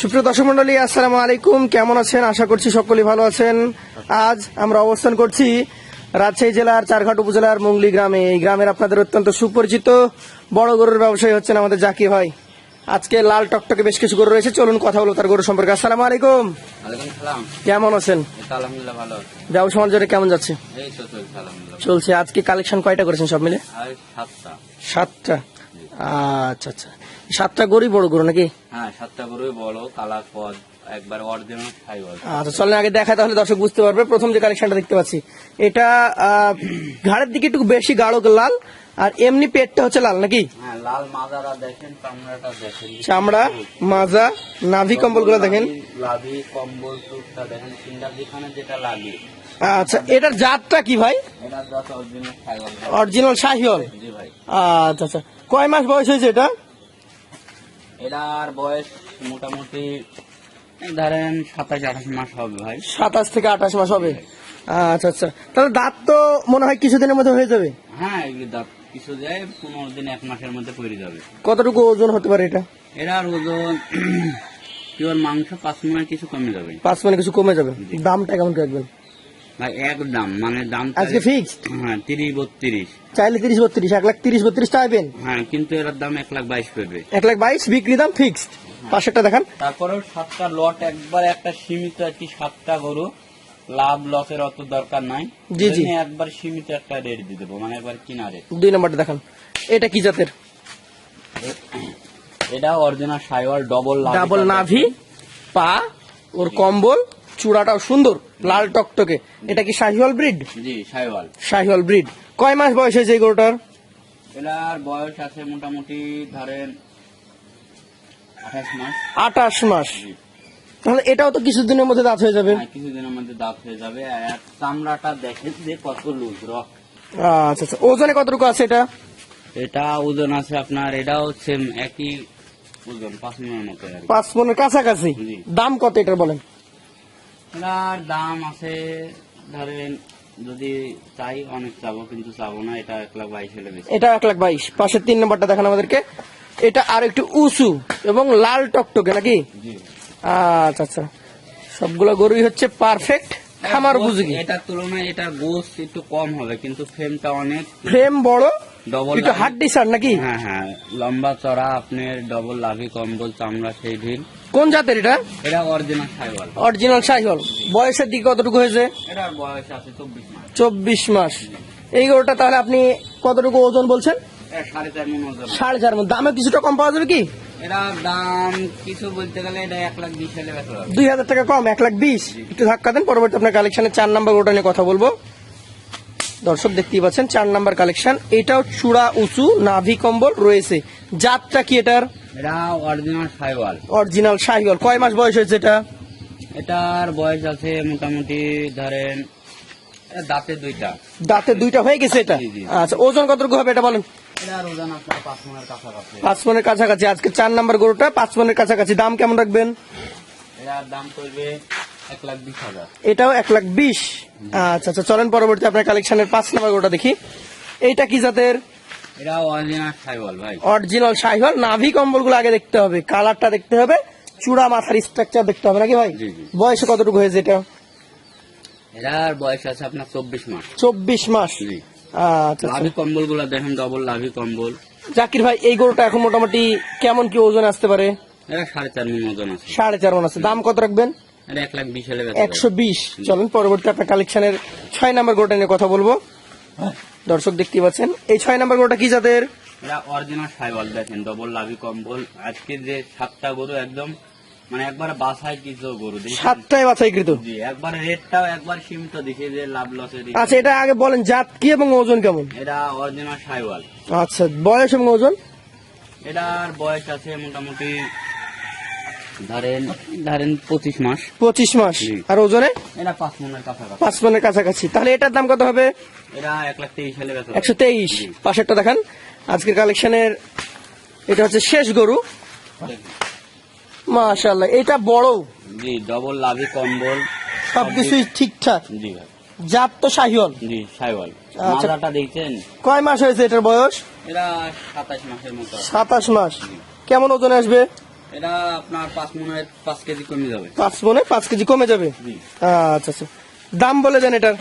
সুপ্রিয় দর্শক মন্ডলী আসসালামু আলাইকুম। কেমন আছেন? আশা করছি সকলেই ভালো আছেন। আজ আমরা অবস্থান করছি রাজশাহী জেলার চারঘাট উপজেলার মুংলি গ্রামে। এই গ্রামের আপনাদের অত্যন্ত সুপরিচিত বড় গরুর ব্যবসায়ী হচ্ছেন আমাদের জাকি ভাই। আজকে লাল টকটকে বেশ কিছু গরু রয়েছে। চলুন কথা বলব তার গরু সম্পর্কে। আসসালামু আলাইকুম। কেমন আছেন? ব্যবসা বাণিজ্যটা কেমন যাচ্ছে? চলছে আজকে কালেকশন কয়টা করেছেন সব মিলে? সাতটা। আচ্ছা আচ্ছা। সাতটা গরুই বড় গরু নাকি? হ্যাঁ সাতটা গরুই বড় কালার পদ একবার অরিজিনাল খাই বল আচ্ছা চলেন আগে দেখা তাহলে দর্শক বুঝতে পারবে। প্রথম যে কালেকশনটা দেখতে পাচ্ছি এটা ঘাড়ের দিকে একটু বেশি গাঢ় লাল আর এমনি পেটটা হচ্ছে লাল নাকি? হ্যাঁ লাল মাদারা দেখেন চামড়াটা দেখেন। চামড়া মাজা নাভি কম্বলগুলো দেখেন লাভি কম্বল টুকটা দেখেন তিনটা যেখানে যেটা লাগে। আচ্ছা এটার জাতটা কি ভাই? অরিজিনাল শাহিওল। আচ্ছা আচ্ছা কয় মাস বয়স হয়েছে এটা? এটার বয়স মোটামুটি ধরেন সাতাশ আঠাশ মাস হবে ভাই। সাতাশ থেকে আঠাশ মাস হবে? আচ্ছা আচ্ছা। তাহলে দাঁত তো মনে হয় কিছুদিনের মধ্যে হয়ে যাবে? হ্যাঁ এগুলি দাঁত কিছু যায় পনেরো দিন এক মাসের মধ্যে পড়ে যাবে। কতটুকু ওজন হতে পারে এটা? এটার ওজন পিওর মাংস পাঁচ মনে কিছু কমে যাবে। পাঁচ মানে কিছু কমে যাবে? দামটা কেমন রাখবেন? ভাই এক দাম মানে দাম আজকে ফিক্সড হ্যাঁ তিরিশ বত্রিশ। চাইলে তিরিশ বত্রিশ এক লাখ তিরিশ বত্রিশ চাইবেন হ্যাঁ কিন্তু এর দাম এক লাখ বাইশ পড়বে। এক লাখ বাইশ বিক্রি দাম ফিক্সড পাশেরটা দেখান। তারপরেও সাতটা লট একবার একটা সীমিত আর কি সাতটা গরু। লাভ লসের অত দরকার নাই। জি, জি। একবার সীমিত একটা রেট দিয়ে দেবো মানে একবার কিনা রেট দুই নম্বরটা দেখান। এটা কি জাতের? এটা অরিজিনাল সাইওয়াল ডবল ডাবল নাভি পা ওর কম্বল। চূড়াটাও সুন্দর লাল টকটকে। এটা কি শাহিওয়াল ব্রিড জি সাইওয়াল শাহিওয়াল ব্রিড কয় মাস বয়স হয়েছে এই গরুটার? এটার বয়স আছে মোটামুটি ধরেন আঠাশ মাস। আঠাশ মাস। তাহলে এটাও তো কিছুদিনের মধ্যে দাঁত হয়ে যাবে। হ্যাঁ, কিছুদিনের মধ্যে দাঁত হয়ে যাবে। আর চামড়াটা দেখেন যে কত লুজ রক আচ্ছা আচ্ছা। ওজনে কতটুকু আছে এটা? এটা ওজন আছে আপনার এটাও সেম একই ওজন পাঁচ মনের মতো পাঁচ মনের কাছাকাছি। জি। দাম কত এটা বলেন? এটার দাম আছে ধরেন যদি চাই অনেক চাবো কিন্তু চাবো না এটা এক লাখ বাইশ হলে বেশি। এটা এক লাখ বাইশ। পাশের তিন নম্বরটা দেখান আমাদেরকে। এটা আর একটু উঁচু এবং লাল টকটকে নাকি? আচ্ছা আচ্ছা। সবগুলো গরুই হচ্ছে পারফেক্ট খামার উপযোগী এটার তুলনায় এটার গোস একটু কম হবে কিন্তু ফ্রেমটা অনেক। ফ্রেম বড় ডবল একটু হাড্ডি সার নাকি? হ্যাঁ হ্যাঁ লম্বা চড়া আপনার ডবল লাভি কম্বল চামড়া সেই ভিল কোন জাতের এটা? এটা অরিজিনাল সাইওয়াল। অরিজিনাল সাইহল বয়সের দিকে কতটুকু হয়েছে? এটার বয়স আছে চব্বিশ মাস। চব্বিশ মাস। এই গরুটা তাহলে আপনি কতটুকু ওজন বলছেন? সাড়ে চার মন দামে কিছুটা কম পাওয়া যাবে কি? এটার দাম কিছু বলতে গেলে এটা এক লাখ বিশ দুই হাজার টাকা কম এক লাখ বিশ। একটু ধাক্কা দেন পরবর্তী আপনার কালেকশনের চার নাম্বার গরুটা নিয়ে কথা বলব। দর্শক দেখতেই পাচ্ছেন চার নাম্বার কালেকশন। এটাও চূড়া উঁচু নাভি কম্বল রয়েছে। জাতটা কি এটার? অরিজিনাল শাহিওয়াল কয় মাস বয়স হয়েছে এটা? এটার বয়স আছে মোটামুটি ধরেন দাঁতে দুইটা। দাঁতে দুইটা হয়ে গেছে এটা। আচ্ছা ওজন কতটুকু হবে এটা বলেন? পাঁচ মনের কাছাকাছি। আজকে চার নাম্বার গরুটা পাঁচ মনের কাছাকাছি। দাম কেমন রাখবেন? দাম পড়বে এটাও এক লাখ বিশ। আচ্ছা আচ্ছা চলেন পরবর্তী আপনার কালেকশনের পাঁচ নাম্বার গরুটা দেখি। এইটা কি জাতের? অরিজিনাল শাহিওয়াল নাভি কম্বলগুলো আগে দেখতে হবে কালারটা দেখতে হবে চূড়া মাথার স্ট্রাকচার দেখতে হবে নাকি ভাই। বয়সে কতটুকু হয়েছে এটা? এটার বয়স আছে আপনার চব্বিশ মাস। চব্বিশ মাস। আচ্ছা আচ্ছা। লাভি কম্বলগুলা দেখেন ডবল লাভি কম্বল। জাকির ভাই এই গরুটা এখন মোটামুটি কেমন কি ওজন আসতে পারে? সাড়ে চার মন ওজন আছে। সাড়ে চার মন আছে। দাম কত রাখবেন? একশো বিশ। চলেন পরবর্তী আপনার কালেকশনের ছয় নাম্বার গরুটা নিয়ে কথা বলব। দর্শক দেখতে পাচ্ছেন এই ছয় নাম্বার গরুটা কি জাতের? অরিজিনাল সাইওয়াল দেখেন ডবল লাভি কম্বল। আজকে যে সাতটা গরু একদম মানে একবার বাসায় কিছু গরু বাছাইকৃত জি একবার রেটটাও একবার সীমিত দিছে যে লাভ লসের আচ্ছা এটা আগে বলেন জাত কি এবং ওজন কেমন? এটা অরিজিনাল সাইওয়াল আচ্ছা বয়স এবং ওজন? এটার বয়স আছে মোটামুটি ধরেন ধরেন পঁচিশ মাস। পঁচিশ মাস। আর ওজনে? এটা পাঁচ মনের কাছাকাছি। পাঁচ মনের কাছাকাছি। তাহলে এটার দাম কত হবে? এটা এক লাখ তেইশ হলে একশো তেইশ। পাশেরটা দেখান। আজকের কালেকশনের এটা হচ্ছে শেষ গরু। মাশাল্লাহ এটা বড়। জি ডবল লাভি কম্বল। সবকিছুই ঠিকঠাক। জি। ভাই জাত তো শাহিওয়াল জি আচ্ছা। দেখছেন? কয় মাস হয়েছে এটার বয়স? এটা সাতাশ মাসের মতো। সাতাশ মাস। কেমন ওজন আসবে? এটা আপনার পাঁচ মনের পাঁচ কেজি কমে যাবে। পাঁচ মনে পাঁচ কেজি কমে যাবে? জি। আচ্ছা আচ্ছা। দাম বলে দেন এটার।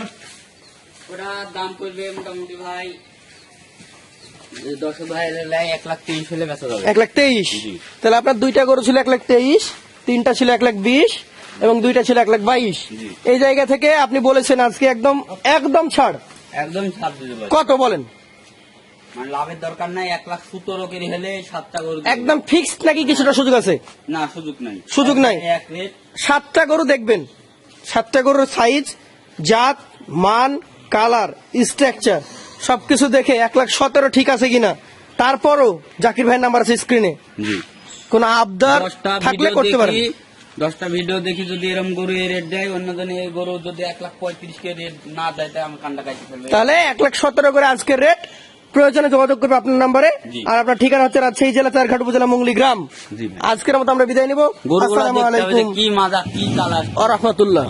ওটা দাম পড়বে মোটামুটি ভাই দশ ভাই এক লাখ তেইশ হলে বেচা যাবে। এক লাখ তেইশ? তাহলে আপনার দুইটা গরু ছিল এক লাখ তেইশ তিনটা ছিল এক লাখ বিশ এবং দুইটা ছিল এক লাখ বাইশ। এই জায়গা থেকে আপনি বলেছেন আজকে একদম একদম ছাড়। একদম ছাড় কত বলেন? মানে লাভের দরকার নাই এক লাখ সতেরো কেজি হলে সাতটা গরু একদম ফিক্সড নাকি কিছুটা সুযোগ আছে? না সুযোগ নাই। সুযোগ নাই। এক রেট। সাতটা গরু দেখবেন। সাতটা গরুর সাইজ জাত মান কালার স্ট্রাকচার সবকিছু দেখে এক লাখ সতেরো ঠিক আছে কিনা। তারপরও জাকির ভাই নাম্বার আছে স্ক্রিনে জি। কোন আবদার দশটা থাকলে ভিডিও করতে পারেন। দেখি দশটা ভিডিও দেখি যদি এরকম গরু এই রেট দেয় অন্য জন এই গরু যদি এক লাখ পঁয়ত্রিশ কে রেট না দেয় তাহলে আমি কান্ডা ফেলবে। তাহলে এক লাখ সতেরো করে আজকের রেট প্রয়োজনে যোগাযোগ করবে আপনার নাম্বারে। আর আপনার ঠিকানা হচ্ছে রাজশাহী জেলা চারঘাট উপজেলা মুঙ্গলি গ্রাম আজকের মতো আমরা বিদায় নিব। আসসালামু আলাইকুম। কি মাজা কি কালার। রহমতুল্লাহ